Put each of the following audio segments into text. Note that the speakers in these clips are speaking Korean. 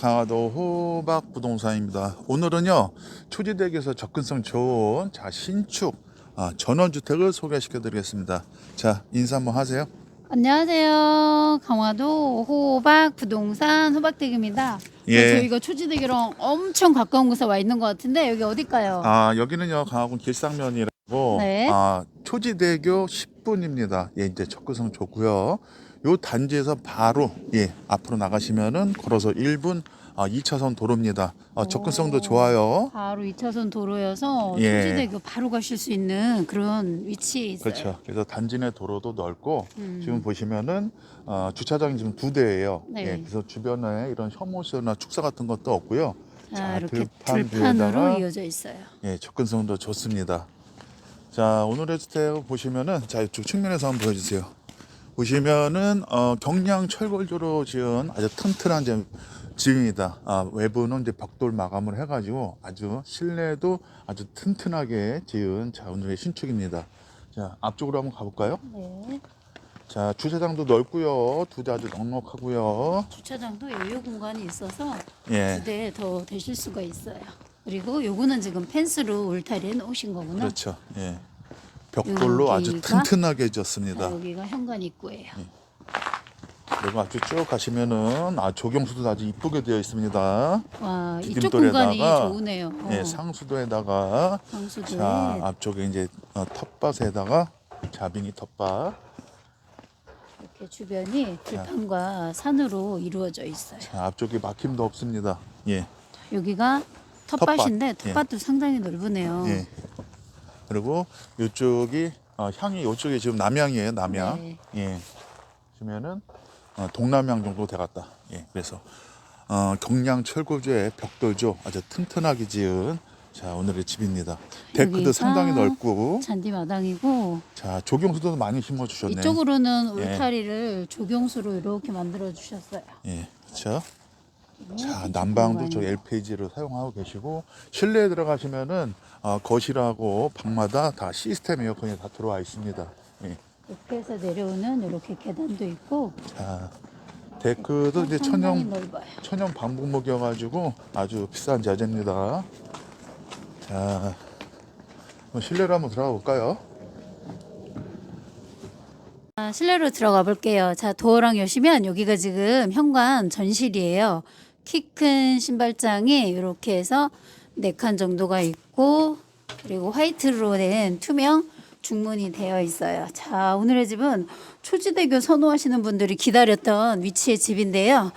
강화도 호박 부동산입니다. 오늘은요 초지대교에서 접근성 좋은 자 신축 아, 전원주택을 소개시켜 드리겠습니다. 자 인사 한번 하세요. 안녕하세요. 강화도 호박 부동산 호박댁입니다. 예. 저희가 초지대교랑 엄청 가까운 곳에 와 있는 것 같은데 여기 어딜까요? 아 여기는요 강화군 길상면이라고 네. 아 초지대교 10 분입니다. 예 이제 접근성 좋고요. 요 단지에서 바로 예 앞으로 나가시면은 걸어서 1분 아 2차선 도로입니다. 아, 접근성도 오. 좋아요. 바로 2차선 도로여서 예. 초지대교 바로 가실 수 있는 그런 위치에 있어요. 그렇죠. 그래서 단지 내 도로도 넓고 음. 지금 보시면은 어, 주차장이 지금 두 대예요. 네. 예, 그래서 주변에 이런 혐오시나 축사 같은 것도 없고요. 자, 자, 이렇게 들판 들판으로 이어져 있어요. 예, 접근성도 좋습니다. 자, 오늘의 주택 보시면은 자 이쪽 측면에서 한번 보여주세요. 보시면은 어, 경량 철골조로 지은 아주 튼튼한 집- 집입니다. 아, 외부는 이제 벽돌 마감을 해가지고 아주 실내도 아주 튼튼하게 지은 자 오늘의 신축입니다. 자 앞쪽으로 한번 가볼까요? 네. 자 주차장도 넓고요, 두 대 아주 넉넉하고요. 주차장도 여유 공간이 있어서 예, 두 대 더 되실 수가 있어요. 그리고 요거는 지금 펜스로 울타리에 놓으신 거구나. 그렇죠. 예, 벽돌로 아주 여기가? 튼튼하게 자, 지었습니다. 여기가 현관 입구예요. 그리고 앞쪽 쭉 가시면은 아 조경수도 아주 이쁘게 되어 있습니다. 와 이쪽 디딤돌에다가, 공간이 좋으네요. 어, 예, 상수도에다가 상수도에 자 앞쪽에 이제 어, 텃밭에다가 자빙이 텃밭. 이렇게 주변이 들판과 산으로 이루어져 있어요. 자 앞쪽에 막힘도 없습니다. 예, 여기가 텃밭인데 텃밭, 예. 텃밭도 상당히 넓으네요. 예. 그리고 이쪽이 어, 향이 이쪽이 지금 남향이에요, 남향. 네. 예. 보시면은 어, 동남향 정도 돼갔다. 예. 그래서 어, 경량 철거조의 벽돌조 아주 튼튼하게 지은 자 오늘의 집입니다. 데크도 여기가 상당히 넓고 잔디 마당이고 자 조경수도 많이 심어 주셨네. 이쪽으로는 예. 울타리를 조경수로 이렇게 만들어 주셨어요. 예, 그렇죠. 자 난방도 저 공간이. LPG로 사용하고 계시고 실내에 들어가시면은 어, 거실하고 방마다 다 시스템 에어컨이 다 들어와 있습니다. 예. 옆에서 내려오는 이렇게 계단도 있고 자 데크도 이제 상당히 천연 넓어요. 천연 방북목이어가지고 아주 비싼 자재입니다. 자 그럼 실내로 한번 들어가 볼까요? 아, 실내로 들어가 볼게요. 자, 도어랑 여시면 여기가 지금 현관 전실이에요. 키 큰 신발장이 이렇게 해서 네 칸 정도가 있고 그리고 화이트로 된 투명 중문이 되어 있어요. 자, 오늘의 집은 초지대교 선호하시는 분들이 기다렸던 위치의 집인데요.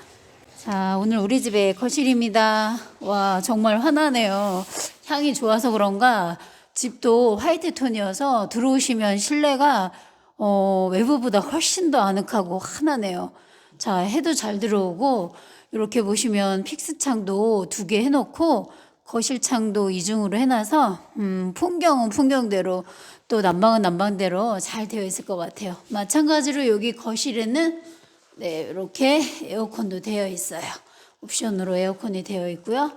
자, 오늘 우리 집의 거실입니다. 와, 정말 환하네요. 향이 좋아서 그런가 집도 화이트 톤이어서 들어오시면 실내가 어, 외부보다 훨씬 더 아늑하고 환하네요. 자, 해도 잘 들어오고 이렇게 보시면 픽스 창도 두 개 해놓고 거실 창도 이중으로 해놔서 음, 풍경은 풍경대로 또 난방은 난방대로 잘 되어 있을 것 같아요. 마찬가지로 여기 거실에는 네, 이렇게 에어컨도 되어 있어요. 옵션으로 에어컨이 되어 있고요.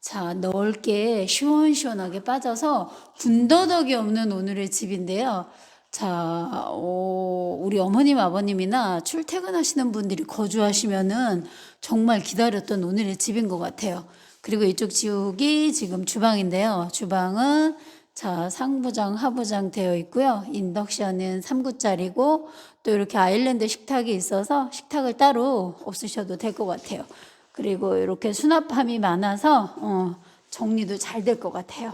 자, 넓게 시원시원하게 빠져서 군더더기 없는 오늘의 집인데요. 자, 어, 우리 어머님, 아버님이나 출퇴근하시는 분들이 거주하시면은 정말 기다렸던 오늘의 집인 것 같아요. 그리고 이쪽 지옥이 지금 주방인데요. 주방은 자, 상부장, 하부장 되어 있고요. 인덕션은 3구짜리고 또 이렇게 아일랜드 식탁이 있어서 식탁을 따로 없으셔도 될 것 같아요. 그리고 이렇게 수납함이 많아서 어, 정리도 잘 될 것 같아요.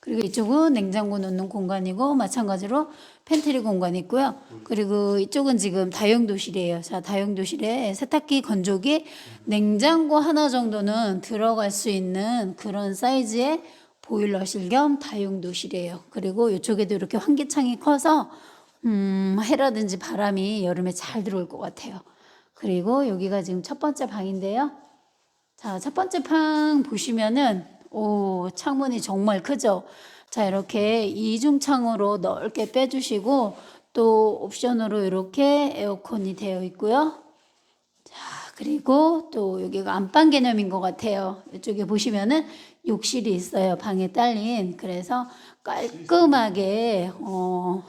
그리고 이쪽은 냉장고 넣는 공간이고 마찬가지로 팬트리 공간이 있고요. 그리고 이쪽은 지금 다용도실이에요. 자, 다용도실에 세탁기, 건조기, 냉장고 하나 정도는 들어갈 수 있는 그런 사이즈의 보일러실 겸 다용도실이에요. 그리고 이쪽에도 이렇게 환기창이 커서 음, 해라든지 바람이 여름에 잘 들어올 것 같아요. 그리고 여기가 지금 첫 번째 방인데요. 자, 첫 번째 방 보시면은 오, 창문이 정말 크죠. 자, 이렇게 이중창으로 넓게 빼주시고 또 옵션으로 이렇게 에어컨이 되어 있고요. 자, 그리고 또 여기가 안방 개념인 것 같아요. 이쪽에 보시면은 욕실이 있어요. 방에 딸린. 그래서 깔끔하게 어,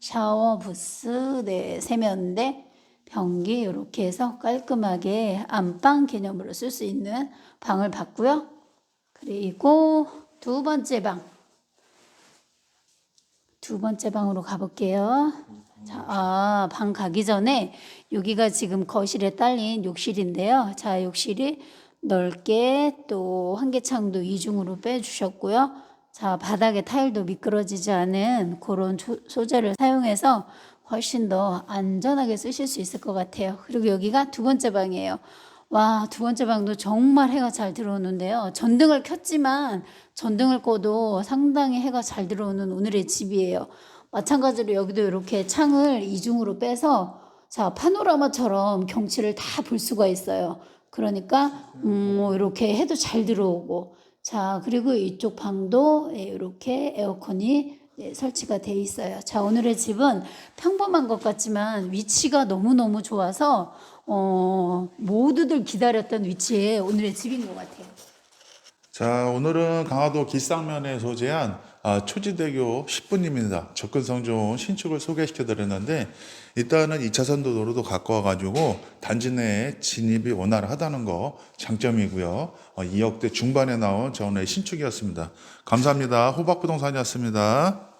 샤워 부스, 네, 세면대 변기 이렇게 해서 깔끔하게 안방 개념으로 쓸 수 있는 방을 봤고요. 그리고 두 번째 방. 두 번째 방으로 가볼게요. 자, 아, 방 가기 전에 여기가 지금 거실에 딸린 욕실인데요. 자, 욕실이 넓게 또 환기창도 이중으로 빼주셨고요. 자, 바닥에 타일도 미끄러지지 않은 그런 조- 소재를 사용해서 훨씬 더 안전하게 쓰실 수 있을 것 같아요. 그리고 여기가 두 번째 방이에요. 와, 두 번째 방도 정말 해가 잘 들어오는데요. 전등을 켰지만 전등을 꺼도 상당히 해가 잘 들어오는 오늘의 집이에요. 마찬가지로 여기도 이렇게 창을 이중으로 빼서 자, 파노라마처럼 경치를 다 볼 수가 있어요. 그러니까 음, 이렇게 해도 잘 들어오고 자, 그리고 이쪽 방도 예, 이렇게 에어컨이 예, 설치가 돼 있어요. 자, 오늘의 집은 평범한 것 같지만 위치가 너무너무 좋아서 어, 모두들 기다렸던 위치에 오늘의 집인 것 같아요. 자, 오늘은 강화도 기쌍면에 소재한 아, 초지대교 10분입니다. 접근성 좋은 신축을 소개시켜 드렸는데 일단은 2차선 도로도 가까워가지고 단지 내에 진입이 원활하다는 거 장점이고요. 어, 2억대 중반에 나온 저 오늘의 신축이었습니다. 감사합니다. 호박부동산이었습니다.